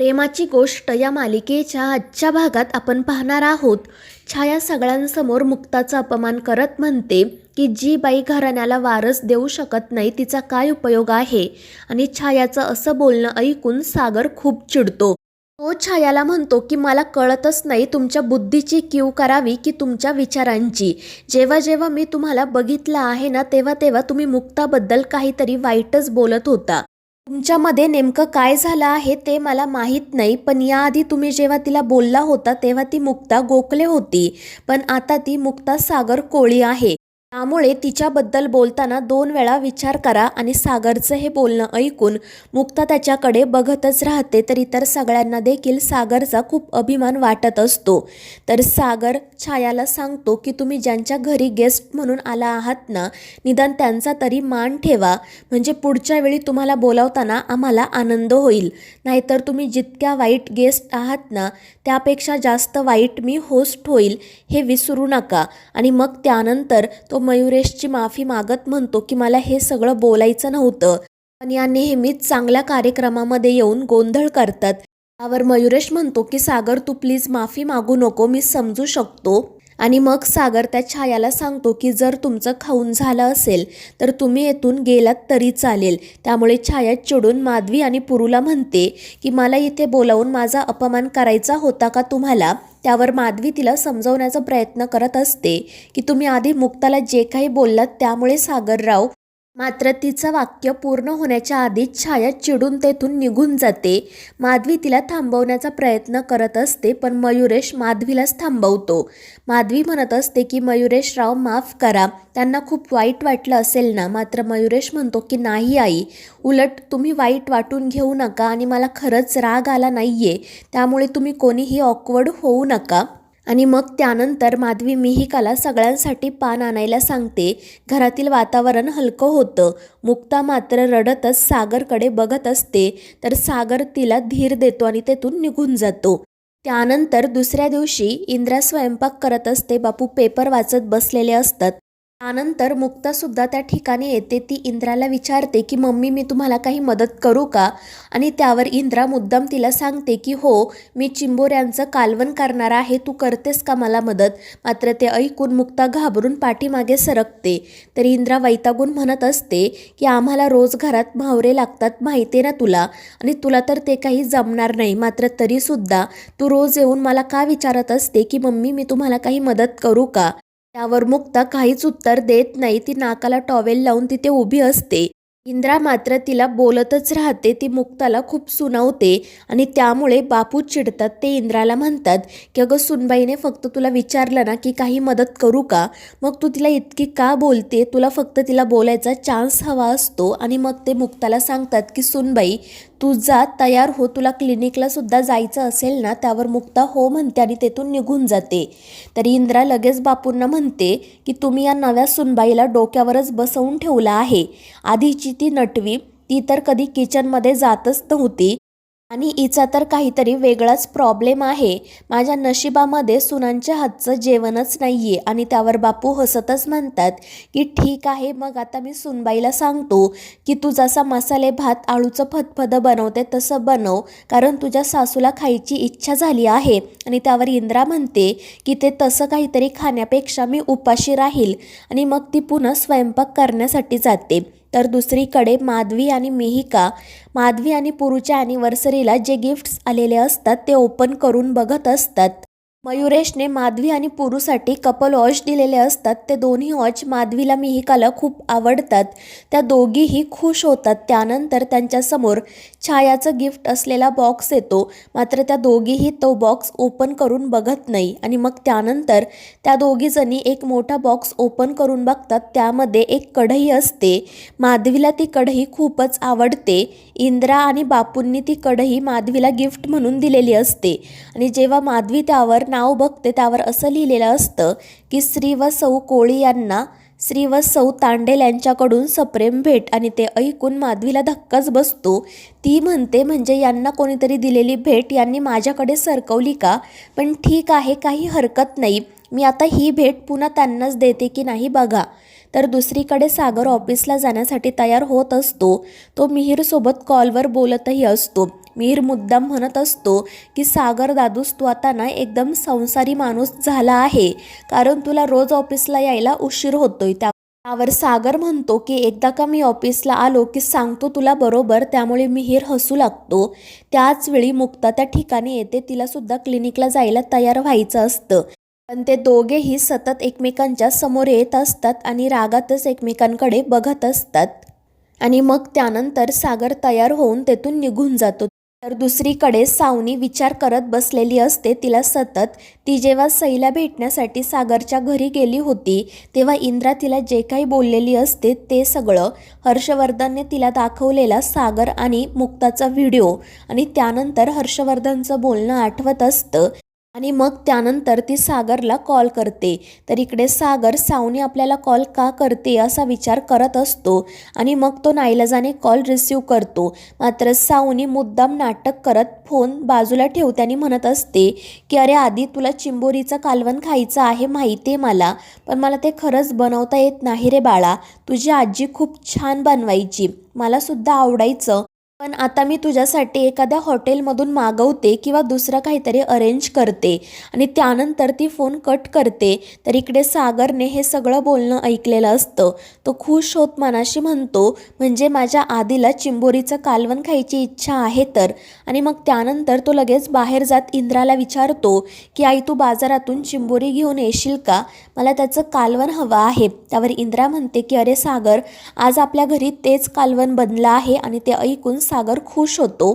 प्रेमाची गोष्ट या मालिकेच्या आजच्या भागात आपण पाहणार आहोत. छाया सगळ्यांसमोर मुक्ताचा अपमान करत म्हणते की जी बाई घराण्याला वारस देऊ शकत नाही तिचा काय उपयोग आहे? आणि छायाचं असं बोलणं ऐकून सागर खूप चिडतो. तो छायाला म्हणतो की मला कळतच नाही तुमच्या बुद्धीची कीव करावी की तुमच्या विचारांची. जेव्हा जेव्हा मी तुम्हाला बघितलं आहे ना तेव्हा तेव्हा तुम्ही मुक्ताबद्दल काहीतरी वाईटच बोलत होता. तुमच्यामध्ये नेमकं काय झालं आहे ते मला माहीत नाही पण याआधी तुम्ही जेव्हा तिला बोलला होता तेव्हा ती मुक्ता गोखले होती. पण आता ती मुक्ता सागर कोळी आहे. त्यामुळे तिच्याबद्दल बोलताना दोन वेळा विचार करा आणि सागरचं हे बोलणं ऐकून मुक्ता त्याच्याकडे बघतच राहते तर इतर सगळ्यांना देखील सागरचा खूप अभिमान वाटत असतो. तर सागर छायाला सांगतो की तुम्ही ज्यांच्या घरी गेस्ट म्हणून आला आहात ना निदान त्यांचा तरी मान ठेवा. म्हणजे पुढच्या वेळी तुम्हाला बोलावताना आम्हाला आनंद होईल. नाहीतर तुम्ही जितक्या वाईट गेस्ट आहात ना त्यापेक्षा जास्त वाईट मी होस्ट होईल हे विसरू नका. आणि मग त्यानंतर तो मयुरेशची माफी मागत म्हणतो की मला हे सगळं बोलायचं नव्हतं. पण या नेहमीच चांगल्या कार्यक्रमामध्ये येऊन गोंधळ करतात. त्यावर मयुरेश म्हणतो की सागर तू प्लीज माफी मागू नको. मी समजू शकतो. आणि मग सागर त्या छायाला सांगतो की जर तुमचं खाऊन झालं असेल तर तुम्ही येथून गेलात तरी चालेल. त्यामुळे छाया चिडून माधवी आणि पुरूला म्हणते की मला इथे बोलावून माझा अपमान करायचा होता का तुम्हाला त्यावर माधवी तिला समजवण्याचा प्रयत्न करत असते की तुम्ही आधी मुक्ताला जे काही बोललात त्यामुळे सागरराव मात्र तिचं वाक्य पूर्ण होण्याच्या आधीच छाया चिडून तेथून निघून जाते. माधवी तिला थांबवण्याचा प्रयत्न करत असते पण मयुरेश माधवीलाच थांबवतो. माधवी म्हणत असते की मयुरेश राव माफ करा. त्यांना खूप वाईट वाटलं असेल ना? मात्र मयुरेश म्हणतो की नाही आई. उलट तुम्ही वाईट वाटून घेऊ नका आणि मला खरंच राग आला नाही आहे त्यामुळे तुम्ही कोणीही ऑकवर्ड होऊ नका. आणि मग त्यानंतर माधवी मिहिकाला सगळ्यांसाठी पान आणायला सांगते. घरातील वातावरण हलकं होतं. मुक्ता मात्र रडतच सागरकडे बघत असते. तर सागर तिला धीर देतो आणि तेथून निघून जातो. त्यानंतर दुसऱ्या दिवशी इंद्रा स्वयंपाक करत असते. बापू पेपर वाचत बसलेले असतात. त्यानंतर मुक्तासुद्धा त्या ठिकाणी येते. ती इंद्राला विचारते की मम्मी मी तुम्हाला काही मदत करू का? आणि त्यावर इंद्रा मुद्दाम तिला सांगते की हो मी चिंबोऱ्यांचं कालवण करणार आहे. तू करतेस का मला मदत? मात्र ते ऐकून मुक्ता घाबरून पाठीमागे सरकते. तर इंद्रा वैतागून म्हणत असते की आम्हाला रोज घरात म्हावरे लागतात माहिती ना तुला? आणि तुला तर ते काही जमणार नाही. मात्र तरीसुद्धा तू रोज येऊन मला का विचारत असते की मम्मी मी तुम्हाला काही मदत करू का? त्यावर मुक्ता काहीच उत्तर देत नाही. ती नाकाला टॉवेल लावून तिथे उभी असते. इंद्रा मात्र तिला बोलतच राहते ती मुक्ताला खूप सुनावते आणि त्यामुळे बापू चिडतात. ते इंद्राला म्हणतात की अगं सुनबाईने फक्त तुला विचारलं ना की काही मदत करू का? मग तू तिला इतकी का बोलते? तुला फक्त तिला बोलायचा चान्स हवा असतो. आणि मग ते मुक्ताला सांगतात की सुनबाई तू जा तयार हो तुला क्लिनिकला सुद्धा जायचं असेल ना त्यावर मुक्ता हो म्हणते आणि तेथून निघून जाते. तर इंद्रा लगेच बापूंना म्हणते की तुम्ही या नव्या सुनबाईला डोक्यावरच बसवून ठेवला आहे. आधीची ती नटवी ती तर कधी किचनमध्ये जातच नव्हती. आणि हिचा तर काहीतरी वेगळाच प्रॉब्लेम आहे. माझ्या नशिबामध्ये सुनांच्या हातचं जेवणच नाही आहे आणि त्यावर बापू हसतच म्हणतात की ठीक आहे मग आता मी सुनबाईला सांगतो की तू जसा मसाले भात आळूचं फतफदं बनवते तसं बनव कारण तुझ्या सासूला खायची इच्छा झाली आहे. आणि त्यावर इंद्रा म्हणते की ते तसं काहीतरी खाण्यापेक्षा मी उपाशी राहील आणि मग ती पुन्हा स्वयंपाक करण्यासाठी जाते. तर दुसरीकडे माधवी आणि मिहिका. माधवी आणि पुरूच्या ॲनिव्हर्सरीला जे गिफ्ट्स आलेले असतात ते ओपन करून बघत असतात. मयुरेशने माधवी आणि पुरूसाठी कपल वॉच दिलेले असतात. ते दोन्ही वॉच माधवीला मिहिकाला खूप आवडतात. त्या दोघीही खुश होतात. त्यानंतर त्यांच्यासमोर छायाचं गिफ्ट असलेला बॉक्स येतो. मात्र त्या दोघीही तो बॉक्स ओपन करून बघत नाही आणि मग त्यानंतर त्या दोघीजणी एक मोठा बॉक्स ओपन करून बघतात. त्यामध्ये एक कढई असते. माधवीला ती कढई खूपच आवडते. इंद्रा आणि बापूंनी ती कढई माधवीला गिफ्ट म्हणून दिलेली असते. आणि जेव्हा माधवी त्यावर नाव बघते त्यावर असं लिहिलेलं असतं की श्री व सौ कोळी यांना श्री व सौ तांडेल यांच्याकडून सप्रेम भेट आणि ते ऐकून माधवीला धक्काच बसतो. ती म्हणते म्हणजे यांना कोणीतरी दिलेली भेट यांनी माझ्याकडे सरकवली का? पण ठीक आहे काही हरकत नाही. मी आता ही भेट पुन्हा त्यांनाच देते की नाही बघा. तर दुसरीकडे सागर ऑफिसला जाण्यासाठी तयार होत असतो. तो मिहीरसोबत कॉलवर बोलतही असतो. मिहीर मुद्दाम म्हणत असतो की सागर दादूस तू आता ना एकदम संसारी माणूस झाला आहे. कारण तुला रोज ऑफिसला यायला उशीर होतोय. त्या त्यावर सागर म्हणतो की एकदा का मी ऑफिसला आलो की सांगतो तुला बरोबर त्यामुळे मिहीर हसू लागतो. त्याच वेळी मुक्ता त्या ठिकाणी येते तिला सुद्धा क्लिनिकला जायला तयार व्हायचं असतं. पण ते दोघेही सतत एकमेकांच्या समोर येत असतात आणि रागातच एकमेकांकडे बघत असतात. आणि मग त्यानंतर सागर तयार होऊन तेथून निघून जातो. तर दुसरीकडे सावनी विचार करत बसलेली असते तिला सतत. ती जेव्हा सईला भेटण्यासाठी सागरच्या घरी गेली होती तेव्हा इंद्रा तिला जे काही बोललेली असते ते सगळं हर्षवर्धनने तिला दाखवलेला सागर आणि मुक्ताचा व्हिडिओ. आणि त्यानंतर हर्षवर्धनचं बोलणं आठवत असतं. आणि मग त्यानंतर ती सागरला कॉल करते. तर इकडे सागर सावनी आपल्याला कॉल का करते असा विचार करत असतो आणि मग तो नाईलाजाने कॉल रिसीव करतो. मात्र सावनी मुद्दाम नाटक करत फोन बाजूला ठेवते आणि म्हणत असते की अरे आधी तुला चिंबोरीचं कालवण खायचं आहे माहिती आहे मला पण मला ते खरंच बनवता येत नाही रे बाळा. तुझी आजी खूप छान बनवायची. मलासुद्धा आवडायचं. पण आता मी तुझ्यासाठी एखाद्या हॉटेलमधून मागवते किंवा दुसरं काहीतरी अरेंज करते आणि त्यानंतर ती फोन कट करते. तर इकडे सागरने हे सगळं बोलणं ऐकलेलं असतं. तो खुश होत मनाशी म्हणतो म्हणजे माझ्या आधीला चिंबोरीचं कालवण खायची इच्छा आहे तर. आणि मग त्यानंतर तो लगेच बाहेर जात इंद्राला विचारतो की आई तू बाजारातून चिंबोरी घेऊन येशील का? मला त्याचं कालवण हवं आहे. त्यावर इंद्रा म्हणते की अरे सागर आज आपल्या घरी तेच कालवण बनलं आहे आणि ते ऐकून सागर खुश होतो.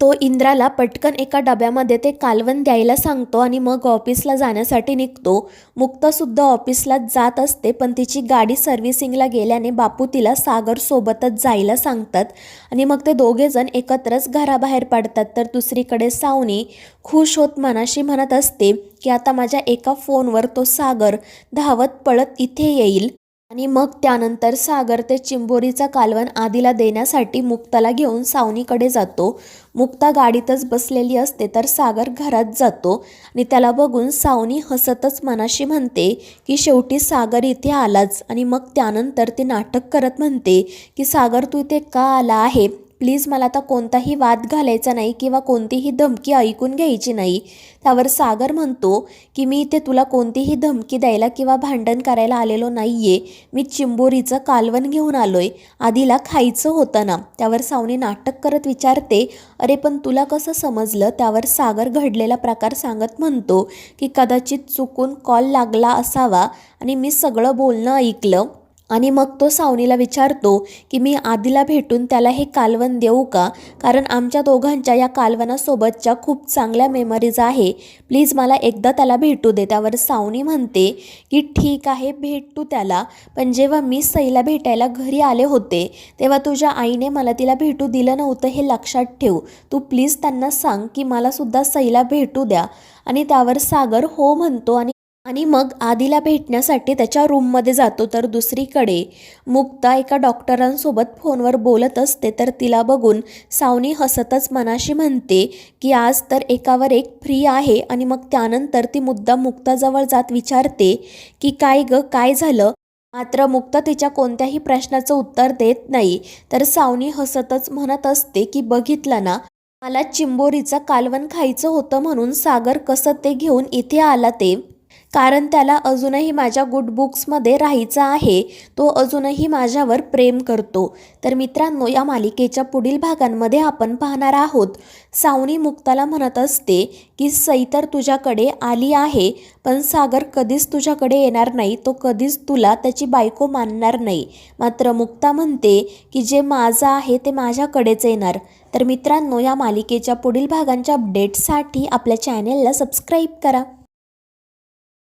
तो इंद्राला पटकन एका डब्यामध्ये ते कालवण द्यायला सांगतो आणि मग ऑफिसला जाण्यासाठी निघतो. मुक्तासुद्धा ऑफिसला जात असते पण तिची गाडी सर्व्हिसिंगला गेल्याने बापू तिला सागरसोबतच जायला सांगतात आणि मग ते दोघेजण एकत्रच घराबाहेर पडतात. तर दुसरीकडे सावनी खुश होत मनाशी म्हणत असते की आता माझ्या एका फोनवर तो सागर धावत पळत इथे येईल. आणि मग त्यानंतर सागर ते चिंबोरीचा कालवण आदीला देण्यासाठी मुक्ताला घेऊन सावनीकडे जातो. मुक्ता गाडीतच बसलेली असते तर सागर घरात जातो आणि त्याला बघून सावनी हसतच मनाशी म्हणते की शेवटी सागर इथे आलाच. आणि मग त्यानंतर ती नाटक करत म्हणते की सागर तू इथे का आला आहे? प्लीज मला आता कोणताही वाद घालायचा नाही किंवा कोणतीही धमकी ऐकून घ्यायची नाही. त्यावर सागर म्हणतो की मी इथे तुला कोणतीही धमकी द्यायला किंवा भांडण करायला आलेलो नाही आहे मी चिंबोरीचं कालवण घेऊन आलो आहे आधीला खायचं होतं ना. त्यावर सावनी नाटक करत विचारते अरे पण तुला कसं समजलं? त्यावर सागर घडलेला प्रकार सांगत म्हणतो की कदाचित चुकून कॉल लागला असावा आणि मी सगळं बोलणं ऐकलं. आणि मग तो सावनीला विचारतो की मी आधीला भेटून त्याला हे कालवण देऊ का? कारण आमच्या दोघांच्या या कालवणासोबतच्या खूप चांगल्या मेमरीज आहे. प्लीज मला एकदा त्याला भेटू दे. त्यावर सावनी म्हणते की ठीक आहे भेटू त्याला. पण जेव्हा मी सईला भेटायला घरी आले होते तेव्हा तुझ्या आईने मला तिला भेटू दिलं नव्हतं हे लक्षात ठेव. तू प्लीज त्यांना सांग की मलासुद्धा सईला भेटू द्या. आणि त्यावर सागर हो म्हणतो आणि आणि मग आधीला भेटण्यासाठी त्याच्या रूममध्ये जातो. तर दुसरीकडे मुक्ता एका डॉक्टरांसोबत फोनवर बोलत असते. तर तिला बघून सावनी हसतच मनाशी म्हणते की आज तर एकावर एक फ्री आहे. आणि मग त्यानंतर ती मुद्दा मुक्ताजवळ जात विचारते की काय ग काय झालं? मात्र मुक्ता तिच्या कोणत्याही प्रश्नाचं उत्तर देत नाही. तर सावनी हसतच म्हणत असते की बघितलं ना मला चिंबोरीचं कालवण खायचं होतं म्हणून सागर कसं ते घेऊन इथे आला ते? कारण त्याला अजूनही माझ्या गुड बुक्समध्ये राहायचं आहे. तो अजूनही माझ्यावर प्रेम करतो. तर मित्रांनो या मालिकेच्या पुढील भागांमध्ये आपण पाहणार आहोत. सावनी मुक्ताला म्हणत असते की सई तर तुझ्याकडे आली आहे पण सागर कधीच तुझ्याकडे येणार नाही. तो कधीच तुला त्याची बायको मानणार नाही. मात्र मुक्ता म्हणते की जे माझं आहे ते माझ्याकडेच येणार. तर मित्रांनो या मालिकेच्या पुढील भागांच्या अपडेटसाठी आपल्या चॅनेलला सबस्क्राईब करा.